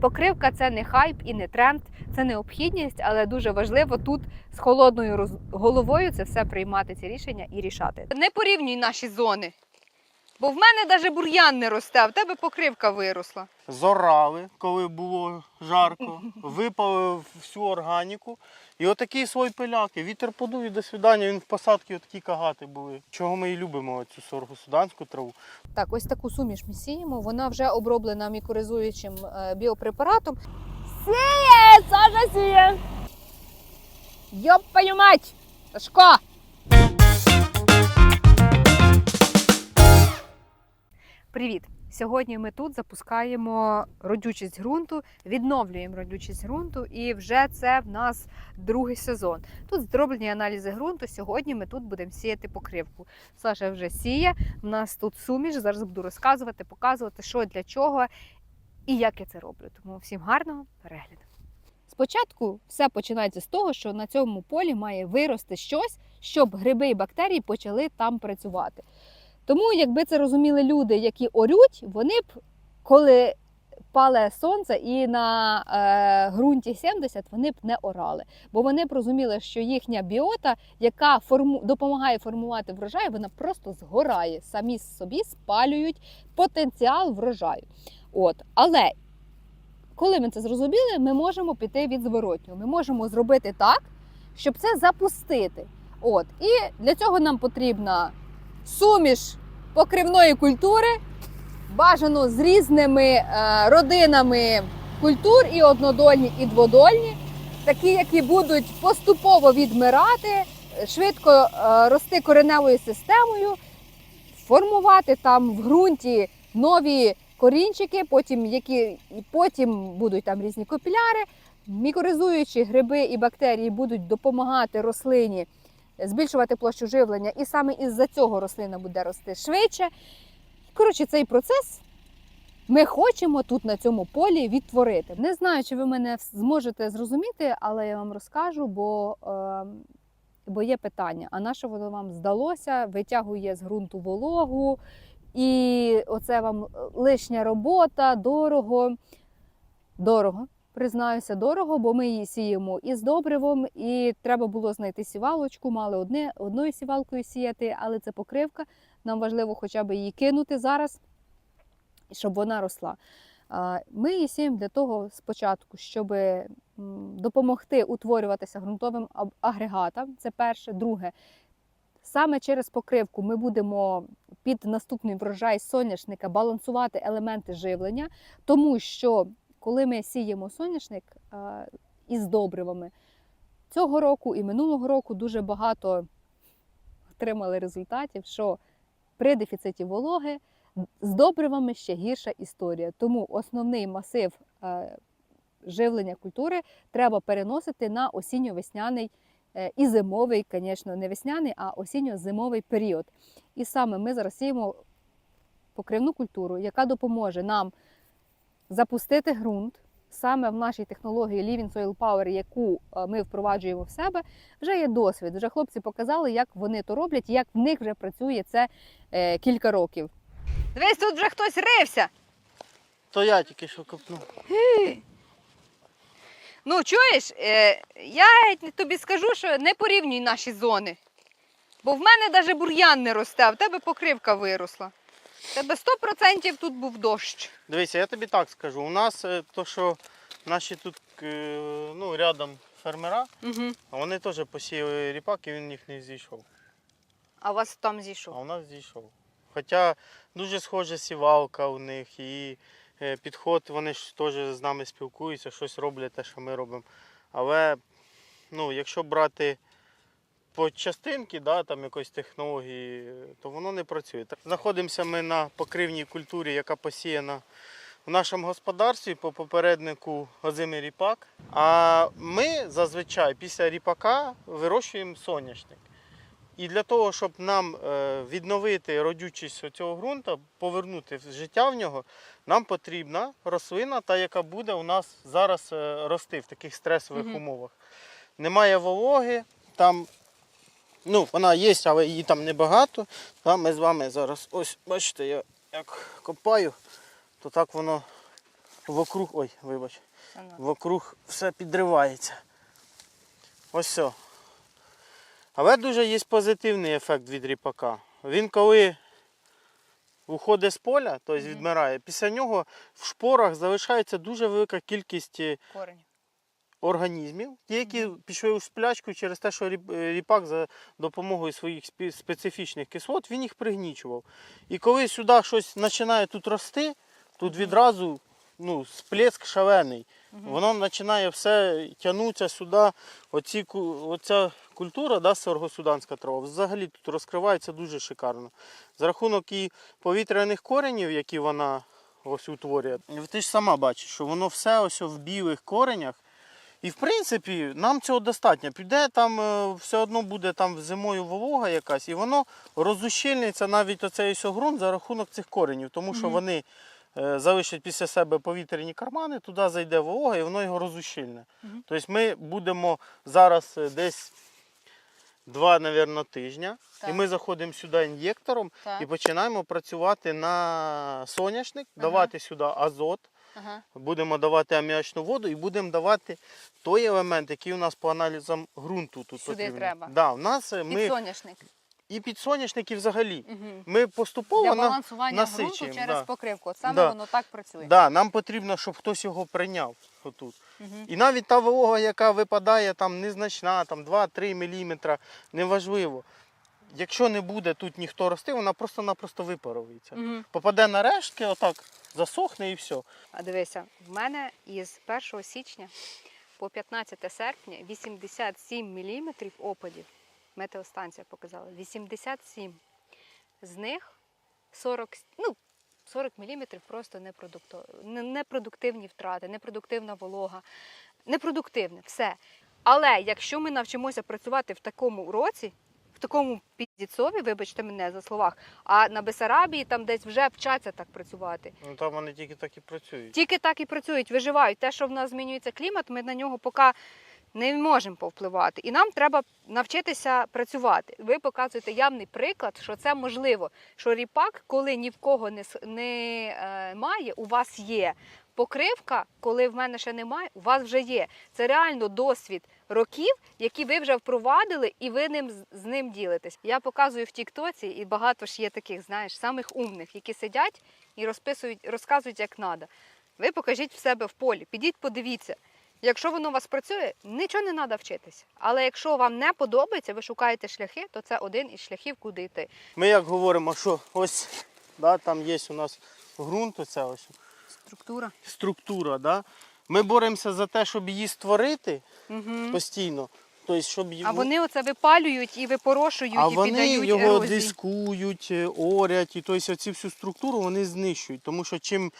Покривка це не хайп і не тренд, це необхідність, але дуже важливо тут з холодною роз- головою це все приймати ці рішення і рішати. Не порівнюй наші зони. Бо в мене навіть бур'ян не росте, а в тебе покривка виросла. зорали, коли було жарко, випали всю органіку. І отакий свой пиляки. Вітер подув і до свидання, він в посадці отакі кагати були. Чого ми і любимо цю соргу суданську траву. Так, ось таку суміш ми сіємо. Вона вже оброблена мікоризуючим е, біопрепаратом. Сіє! Саша сіє! Йопаю мать! Сашко! Привіт! Сьогодні ми тут запускаємо родючість ґрунту, відновлюємо родючість ґрунту, і вже це в нас другий сезон. Тут зроблені аналізи ґрунту. Сьогодні ми тут будемо сіяти покривку. Саша вже сіє. У нас тут суміш. Зараз буду розказувати, показувати, що для чого і як я це роблю. Тому всім гарного перегляду. Спочатку все починається з того, що на цьому полі має вирости щось, щоб гриби і бактерії почали там працювати. Тому, якби це розуміли люди, які орють, вони б, коли пале сонце і на е, ґрунті 70, вони б не орали. Бо вони б розуміли, що їхня біота, яка форму, допомагає формувати врожай, вона просто згорає. Самі собі спалюють потенціал врожаю. От. Але коли ми це зрозуміли, ми можемо піти від зворотнього. Ми можемо зробити так, щоб це запустити. От. І для цього нам потрібна суміш покривної культури, бажано з різними е, родинами культур, і однодольні, і дводольні, такі, які будуть поступово відмирати, швидко е, рости кореневою системою, формувати там в ґрунті нові корінчики, потім, які, потім будуть там різні копіляри. Мікоризуючі гриби і бактерії будуть допомагати рослині збільшувати площу живлення, і саме із-за цього рослина буде рости швидше. Коротше, цей процес ми хочемо тут на цьому полі відтворити. Не знаю, чи ви мене зможете зрозуміти, але я вам розкажу, бо, е, бо є питання: а на що воно вам здалося? Витягує з ґрунту вологу, і оце вам лишня робота, дорого. Дорого. Признаюся, дорого, бо ми її сіємо із добривом, і треба було знайти сівалочку. Мали одне, одною сівалкою сіяти, але це покривка. Нам важливо хоча б її кинути зараз, щоб вона росла. Ми її сіємо для того спочатку, щоб допомогти утворюватися ґрунтовим агрегатам. Це перше. Друге, саме через покривку ми будемо під наступний врожай соняшника балансувати елементи живлення, тому що коли ми сіємо соняшник із добривами, цього року і минулого року дуже багато отримали результатів, що при дефіциті вологи з добривами ще гірша історія. Тому основний масив живлення культури треба переносити на осінньо-весняний е, і зимовий, звісно, не весняний, а осінньо-зимовий період. І саме ми зараз сіємо покривну культуру, яка допоможе нам запустити ґрунт. Саме в нашій технології Living Soil Power, яку е, ми впроваджуємо в себе, вже є досвід. Вже хлопці показали, як вони то роблять, як в них вже працює це е, кілька років. Дивись, тут вже хтось рився. То я тільки що копнув. Ну, чуєш, е, я тобі скажу, що не порівнюй наші зони. Бо в мене навіть бур'ян не росте, а в тебе покривка виросла. Тебе 100% тут був дощ. Дивися, я тобі так скажу. У нас е, то, що наші тут е, ну, рядом фермера, Угу. вони теж посіяли ріпак і він них не зійшов. А у вас там зійшов? А у нас зійшов. Хоча дуже схожа сівалка у них і е, підход, вони ж теж з нами спілкуються, щось роблять те, що ми робимо. Але ну, якщо брати по частинки, да, там якоїсь технології, то воно не працює. Знаходимося ми на покривній культурі, яка посіяна в нашому господарстві по попереднику озимий ріпак. А ми зазвичай після ріпака вирощуємо соняшник. І для того, щоб нам е, відновити родючість цього ґрунту, повернути життя в нього, нам потрібна рослина, та яка буде у нас зараз е, рости в таких стресових Мгм. умовах. Немає вологи, там ну, вона є, але її там небагато. Та ми з вами зараз, ось бачите, я як копаю, то так воно вокруг. Ой, вибач. Вокруг все підривається. Ось все. Але дуже є позитивний ефект від ріпака. Він коли уходить з поля, тобто відмирає, після нього в шпорах залишається дуже велика кількість е, Корень. Організмів, ті, які пішли у сплячку через те, що е, ріпак за допомогою своїх специфічних кислот він їх пригнічував. І коли сюди щось починає тут рости, тут відразу ну, сплеск шалений. Воно починає все тягнутися сюди. Оці, оця культура, да, соргосуданська трава, взагалі тут розкривається дуже шикарно. За рахунок і повітряних коренів, які вона ось утворює. Ти ж сама бачиш, що воно все ось в білих коренях. І в принципі нам цього достатньо. Піде там е, все одно буде там зимою волога якась, і воно розущільниться навіть оцей ось ґрунт за рахунок цих коренів, тому що вони е, залишать після себе повітряні кармани, туди зайде волога і воно його розущільне. Тобто ми будемо зараз е, десь два, мабуть, тижня, Так. і ми заходимо сюди ін'єктором Так. і починаємо працювати на соняшник, Ага. давати сюди азот. Ага. Будемо давати аміачну воду і будемо давати той елемент, який у нас по аналізам ґрунту тут Сюди потрібен. треба. Да, у нас е, ми Підсоняшник. і підсоняшники взагалі. Угу. Ми поступово Для балансування ґрунту через да. покривку. От Саме Да. воно так працює. да, нам потрібно, щоб хтось його прийняв отут. Мгм. І навіть та волога, яка випадає там незначна, там 2-3 мм, неважливо. Якщо не буде тут ніхто рости, вона просто-напросто випарується. Мгм. Попаде на рештки, отак засохне і все. А дивися, в мене із 1 січня по 15 серпня 87 мм опадів. Метеостанція показала. 87. З них 40, с- ну, 40 мм просто непродукто- не- непродуктивні втрати, непродуктивна волога. Непродуктивне, все. Але якщо ми навчимося працювати в такому році, в такому підіцові, вибачте мене за словах, а на Бесарабії там десь вже вчаться так працювати. Ну там вони тільки так і працюють. Тільки так і працюють, виживають. Те, що в нас змінюється клімат, ми на нього поки не можемо повпливати. І нам треба навчитися працювати. Ви показуєте явний приклад, що це можливо. Що ріпак, коли ні в кого не, не е, має, у вас є. Покривка, коли в мене ще немає, у вас вже є. Це реально досвід років, які ви вже впровадили, і ви ним з- ним ділитесь. Я показую в Тіктоці, і багато ж є таких, знаєш, самих умних, які сидять і розписують, розказують, як треба. Ви покажіть в себе в полі, підіть, подивіться. Якщо воно у вас працює, нічого не треба вчитися. Але якщо вам не подобається, ви шукаєте шляхи, то це один із шляхів, куди йти. Ми як говоримо, що ось да, там є у нас ґрунт, оця ось Структура. структура. Да? Ми боремося за те, щоб її створити Угу. постійно. Тобто, щоб її- А вони оце випалюють і випорошують, а і вони піддають його ерозії. дискують, е, орять, і тобто оці всю структуру вони знищують. Тому що чим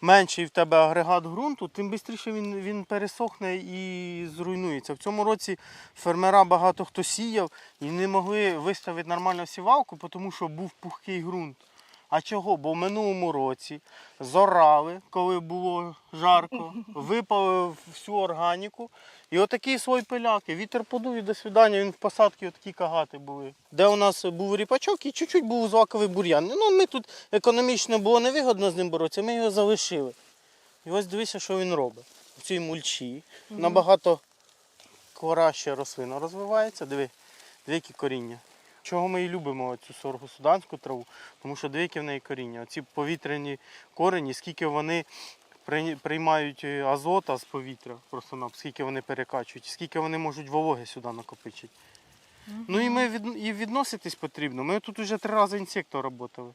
менший в тебе агрегат ґрунту, тим швидше він, він пересохне і зруйнується. В цьому році фермера багато хто сіяв і не могли виставити нормальну сівалку, тому що був пухкий ґрунт. А чого? Бо в минулому році зорали, коли було жарко, випали всю органіку. І отакий свой пиляк. І вітер подув і до свидання, він в посадці отакі кагати були. Де у нас був ріпачок і чуть-чуть був злаковий бур'ян. Ну, ми тут економічно було невигодно з ним боротися, ми його залишили. І ось дивися, що він робить. В цій мульчі набагато краще рослина розвивається. Диви, диви, які коріння. Чого ми і любимо цю сорго-суданську траву? Тому що диви, які в неї коріння. Оці повітряні корені, скільки вони приймають е, азота з повітря, просто скільки вони перекачують, скільки вони можуть вологи сюди накопичити. Ну і ми від, і відноситись потрібно. Ми тут вже три рази інсектор працювали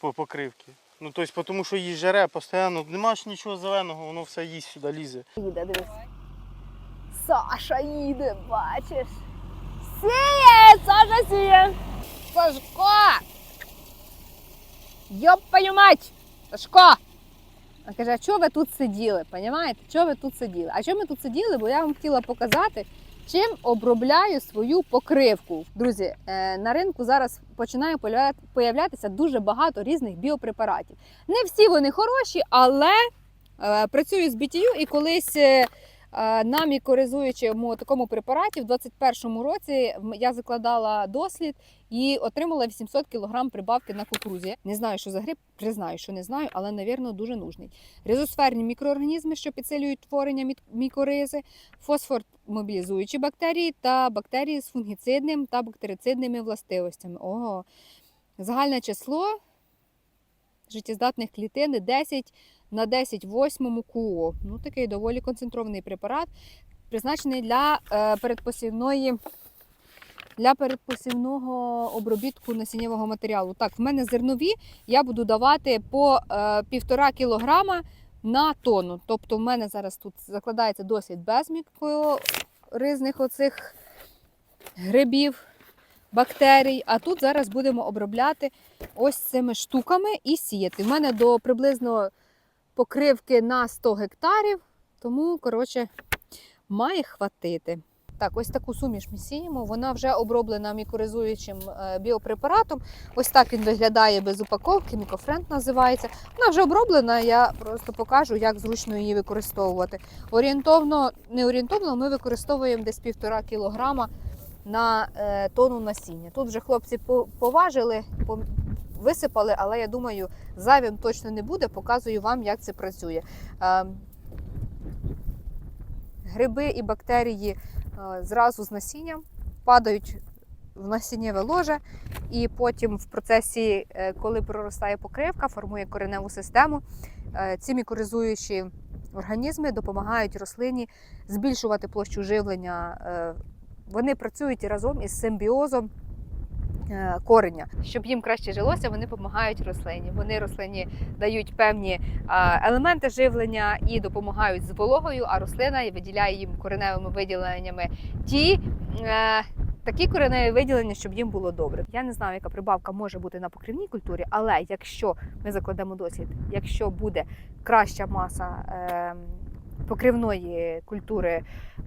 по покривці. Ну, тобто, тому що її жере постійно, нема ж нічого зеленого, воно все їсть сюди лізе. Їде, дивись. Саша їде, бачиш. Сіє! Саша сіє! Сашко! Йопаю мать! Сашко! А каже, а чого ви тут сиділи? Понімаєте? Чого ви тут сиділи? А чого ми тут сиділи? Бо я вам хотіла показати, чим обробляю свою покривку. Друзі, е, на ринку зараз починає появлятися дуже багато різних біопрепаратів. Не всі вони хороші, але е, працюю з BTU і колись Е, На мікоризуючому такому препараті в 2021 році я закладала дослід і отримала 800 кг прибавки на кукурузі. Не знаю, що за гриб, признаю, що не знаю, але, навірно, дуже нужний. Ризосферні мікроорганізми, що підсилюють творення мікоризи, фосфор мобілізуючі бактерії та бактерії з фунгіцидним та бактерицидними властивостями. Ого. Загальне число життєздатних клітин 10 на 10 восьмому КУО. Ну, такий доволі концентрований препарат, призначений для е, передпосівної. Для передпосівного обробітку насіннєвого матеріалу. Так, в мене зернові я буду давати по е, півтора кілограма на тонну. Тобто, в мене зараз тут закладається досвід без мікоризних оцих грибів, бактерій. А тут зараз будемо обробляти ось цими штуками і сіяти. В мене до приблизно покривки на 100 гектарів, тому, коротше, має хватити. Так, ось таку суміш ми сіємо. Вона вже оброблена мікоризуючим е, біопрепаратом. Ось так він виглядає без упаковки, мікофренд називається. Вона вже оброблена, я просто покажу, як зручно її використовувати. Орієнтовно, не орієнтовно, ми використовуємо десь півтора кілограма на е, тонну насіння. Тут вже хлопці поважили, по- висипали, але я думаю, зайвим точно не буде. Показую вам, як це працює. Е, Гриби і бактерії е, зразу з насінням падають в насіннєве ложе, і потім в процесі, е, коли проростає покривка, формує кореневу систему. Ці мікоризуючі організми допомагають рослині збільшувати площу живлення. Вони працюють разом із симбіозом кореня. Щоб їм краще жилося, вони допомагають рослині. Вони рослині дають певні е, елементи живлення і допомагають з вологою, а рослина виділяє їм кореневими виділеннями ті. е, Такі кореневі виділення, щоб їм було добре. Я не знаю, яка прибавка може бути на покривній культурі, але якщо ми закладемо дослід, якщо буде краща маса е, покривної культури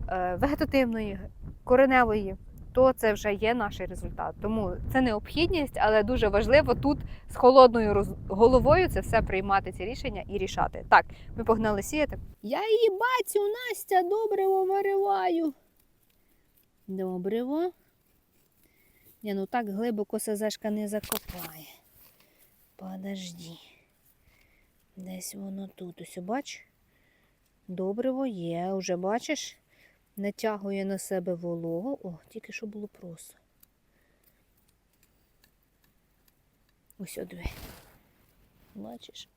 е, вегетативної, кореневої, то це вже є наш результат. Тому це необхідність, але дуже важливо тут з холодною головою це все приймати ці рішення і рішати. Так, ми погнали сіяти. Я її бацю, Настя, добриво вириваю. Добриво. Ні, ну так глибоко СЗшка не закопає. Подожди. Десь воно тут. Ось бач. Добриво є, уже бачиш? Натягує на себе вологу. О, тільки що було просто. Ось о. Бачиш?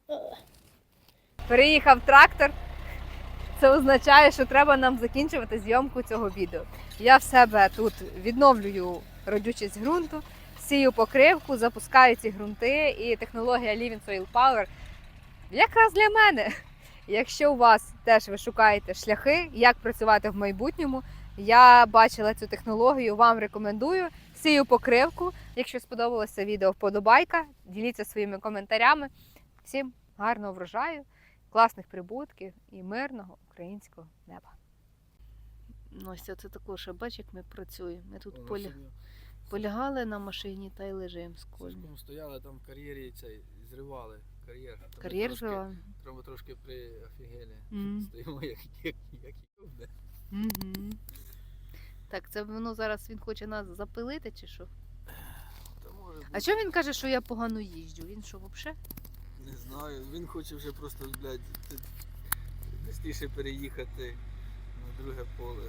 Приїхав трактор. Це означає, що треба нам закінчувати зйомку цього відео. Я в себе тут відновлюю родючість ґрунту, сію покривку, запускаю ці ґрунти і технологія Living Soil Power якраз для мене. Якщо у вас теж ви шукаєте шляхи, як працювати в майбутньому, я бачила цю технологію, вам рекомендую. Сію покривку. Якщо сподобалося відео, вподобайка, діліться своїми коментарями. Всім гарного врожаю, класних прибутків і мирного українського неба. Ну, ось це також, бач, як ми працюємо. Ми тут поля... полягали на машині та й лежимо з з стояли там в кар'єрі цей, зривали кар'єр. Кар'єр жила. Треба трошки приофігели. Мгм. Стоїмо як, як, як йобне. Угу. Так, це воно зараз він хоче нас запилити чи що? Та може А чого він каже, що я погано їжджу? Він що, взагалі? Не знаю, він хоче вже просто, блядь, швидше переїхати на друге поле.